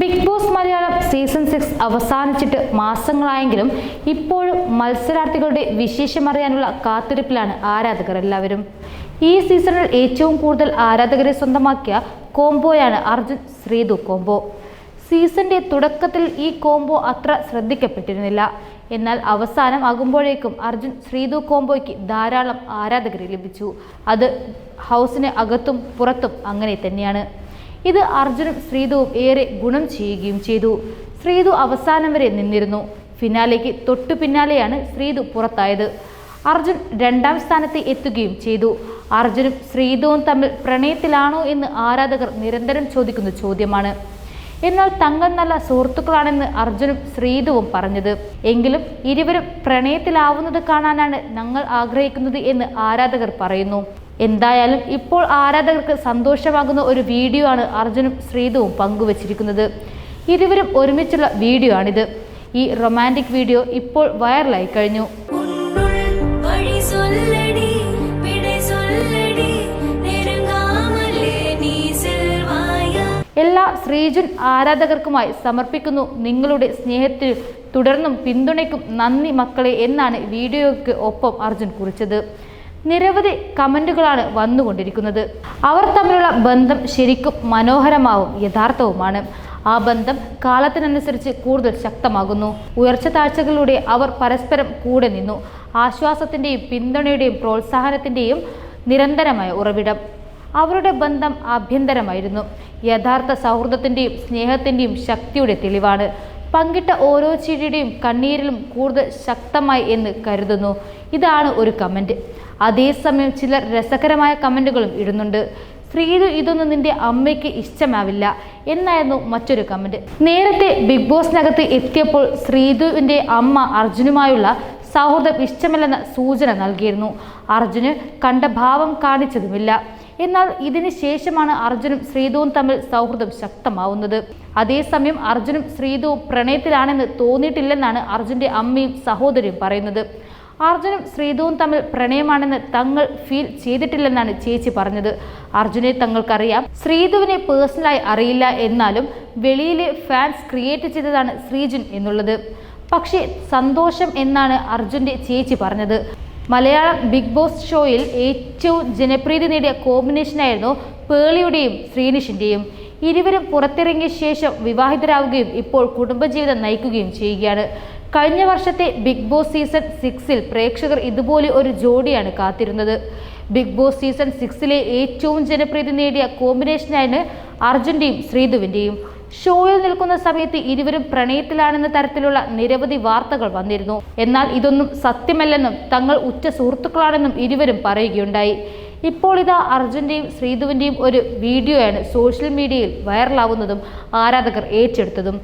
Big boss Malayalam season six അവസാനിച്ചിട്ട് മാസങ്ങളായെങ്കിലും ഇപ്പോഴും മത്സരാർത്ഥികളുടെ വിശേഷമറിയാനുള്ള കാത്തിരിപ്പിലാണ് ആരാധകർ എല്ലാവരും. ഈ സീസണിൽ ഏറ്റവും കൂടുതൽ ആരാധകരെ സ്വന്തമാക്കിയ കോംബോയാണ് അർജുൻ ശ്രീതു കോംബോ. സീസന്റെ തുടക്കത്തിൽ ഈ കോംബോ അത്ര ശ്രദ്ധിക്കപ്പെട്ടിരുന്നില്ല. എന്നാൽ അവസാനം ആകുമ്പോഴേക്കും അർജുൻ ശ്രീതു കോംബോയ്ക്ക് ധാരാളം ആരാധകരെ ലഭിച്ചു. അത് ഹൗസിന് അകത്തും പുറത്തും അങ്ങനെ തന്നെയാണ്. ഇത് അർജുനും ശ്രീതുവും ഏറെ ഗുണം ചെയ്യുകയും ചെയ്തു. ശ്രീതു അവസാനം വരെ നിന്നിരുന്നു. ഫിനാലേക്ക് തൊട്ടു പിന്നാലെയാണ് ശ്രീതു പുറത്തായത്. അർജുൻ രണ്ടാം സ്ഥാനത്ത് എത്തുകയും ചെയ്തു. അർജുനും ശ്രീതുവും തമ്മിൽ പ്രണയത്തിലാണോ എന്ന് ആരാധകർ നിരന്തരം ചോദിക്കുന്ന ചോദ്യമാണ്. എന്നാൽ തങ്ങൾ നല്ല സുഹൃത്തുക്കളാണെന്ന് അർജുനും ശ്രീതുവും പറഞ്ഞത്. എങ്കിലും ഇരുവരും പ്രണയത്തിലാവുന്നത് കാണാനാണ് ഞങ്ങൾ ആഗ്രഹിക്കുന്നത് എന്ന് ആരാധകർ പറയുന്നു. എന്തായാലും ഇപ്പോൾ ആരാധകർക്ക് സന്തോഷമാകുന്ന ഒരു വീഡിയോ ആണ് അർജുനും ശ്രീതവും പങ്കുവച്ചിരിക്കുന്നത്. ഇരുവരും ഒരുമിച്ചുള്ള വീഡിയോ ആണിത്. ഈ റൊമാന്റിക് വീഡിയോ ഇപ്പോൾ വൈറലായി കഴിഞ്ഞു. എല്ലാ ശ്രീജുൻ ആരാധകർക്കുമായി സമർപ്പിക്കുന്നു. നിങ്ങളുടെ സ്നേഹത്തിൽ തുടർന്നും പിന്തുണയ്ക്കും നന്ദി മക്കളെ എന്നാണ് വീഡിയോയ്ക്ക് ഒപ്പം അർജുൻ കുറിച്ചത്. നിരവധി കമന്റുകളാണ് വന്നുകൊണ്ടിരിക്കുന്നത്. അവർ തമ്മിലുള്ള ബന്ധം ശരിക്കും മനോഹരമാവും യഥാർത്ഥവുമാണ്. ആ ബന്ധം കാലത്തിനനുസരിച്ച് കൂടുതൽ ശക്തമാകുന്നു. ഉയർച്ച താഴ്ചകളിലൂടെ അവർ പരസ്പരം കൂടെ നിന്നു. ആശ്വാസത്തിന്റെയും പിന്തുണയുടെയും പ്രോത്സാഹനത്തിന്റെയും നിരന്തരമായ ഉറവിടം. അവരുടെ ബന്ധം ആഭ്യന്തരമായിരുന്നു. യഥാർത്ഥ സൗഹൃദത്തിന്റെയും സ്നേഹത്തിന്റെയും ശക്തിയുടെ തെളിവാണ്. പങ്കിട്ട ഓരോ ചിരിയുടെയും കണ്ണീരിലും കൂടുതൽ ശക്തമായി എന്ന് കരുതുന്നു. ഇതാണ് ഒരു കമന്റ് അതേസമയം ചിലർ രസകരമായ കമന്റുകളും ഇടുന്നുണ്ട്. ശ്രീതു ഇതൊന്നും നിന്റെ അമ്മയ്ക്ക് ഇഷ്ടമാവില്ല എന്നായിരുന്നു മറ്റൊരു കമന്റ് നേരത്തെ ബിഗ് ബോസിനകത്ത് എത്തിയപ്പോൾ ശ്രീതുവിന്റെ അമ്മ അർജുനുമായുള്ള സൗഹൃദം ഇഷ്ടമല്ലെന്ന സൂചന നൽകിയിരുന്നു. അർജുന് കണ്ട ഭാവം കാണിച്ചതുമില്ല. എന്നാൽ ഇതിന് ശേഷമാണ് അർജുനും ശ്രീതുവും തമ്മിൽ സൗഹൃദം ശക്തമാവുന്നത്. അതേസമയം അർജുനും ശ്രീതുവും പ്രണയത്തിലാണെന്ന് തോന്നിയിട്ടില്ലെന്നാണ് അർജുന്റെ അമ്മയും സഹോദരിയും പറയുന്നത്. അർജുനും ശ്രീതുവും തമ്മിൽ പ്രണയമാണെന്ന് തങ്ങൾ ഫീൽ ചെയ്തിട്ടില്ലെന്നാണ് ചേച്ചി പറഞ്ഞത്. അർജുനെ തങ്ങൾക്കറിയാം ശ്രീതുവിനെ പേഴ്സണലായി അറിയില്ല എന്നാലും വെളിയിലെ ഫാൻസ് ക്രിയേറ്റ് ചെയ്തതാണ് ശ്രീജുൻ എന്നുള്ളത്. പക്ഷേ സന്തോഷം എന്നാണ് അർജുന്റെ ചേച്ചി പറഞ്ഞത്. മലയാളം ബിഗ് ബോസ് ഷോയിൽ ഏറ്റവും ജനപ്രീതി നേടിയ കോമ്പിനേഷനായിരുന്നു പേളിയുടെയും ശ്രീനിഷിന്റെയും. ഇരുവരും പുറത്തിറങ്ങിയ ശേഷം വിവാഹിതരാവുകയും ഇപ്പോൾ കുടുംബജീവിതം നയിക്കുകയും ചെയ്യുകയാണ്. കഴിഞ്ഞ വർഷത്തെ ബിഗ് ബോസ് സീസൺ സിക്സിൽ പ്രേക്ഷകർ ഇതുപോലെ ഒരു ജോഡിയാണ് കാത്തിരുന്നത്. ബിഗ് ബോസ് സീസൺ സിക്സിലെ ഏറ്റവും ജനപ്രീതി നേടിയ കോമ്പിനേഷനാണ് അർജുന്റെയും ശ്രീധുവിന്റെയും. ഷോയിൽ നിൽക്കുന്ന സമയത്ത് ഇരുവരും പ്രണയത്തിലാണെന്ന തരത്തിലുള്ള നിരവധി വാർത്തകൾ വന്നിരുന്നു. എന്നാൽ ഇതൊന്നും സത്യമല്ലെന്നും തങ്ങൾ ഉച്ച സുഹൃത്തുക്കളാണെന്നും ഇരുവരും പറയുകയുണ്ടായി. ഇപ്പോൾ ഇതാ അർജുന്റെയും ശ്രീധുവിന്റെയും ഒരു വീഡിയോയാണ് സോഷ്യൽ മീഡിയയിൽ വൈറലാവുന്നതും ആരാധകർ ഏറ്റെടുത്തതും.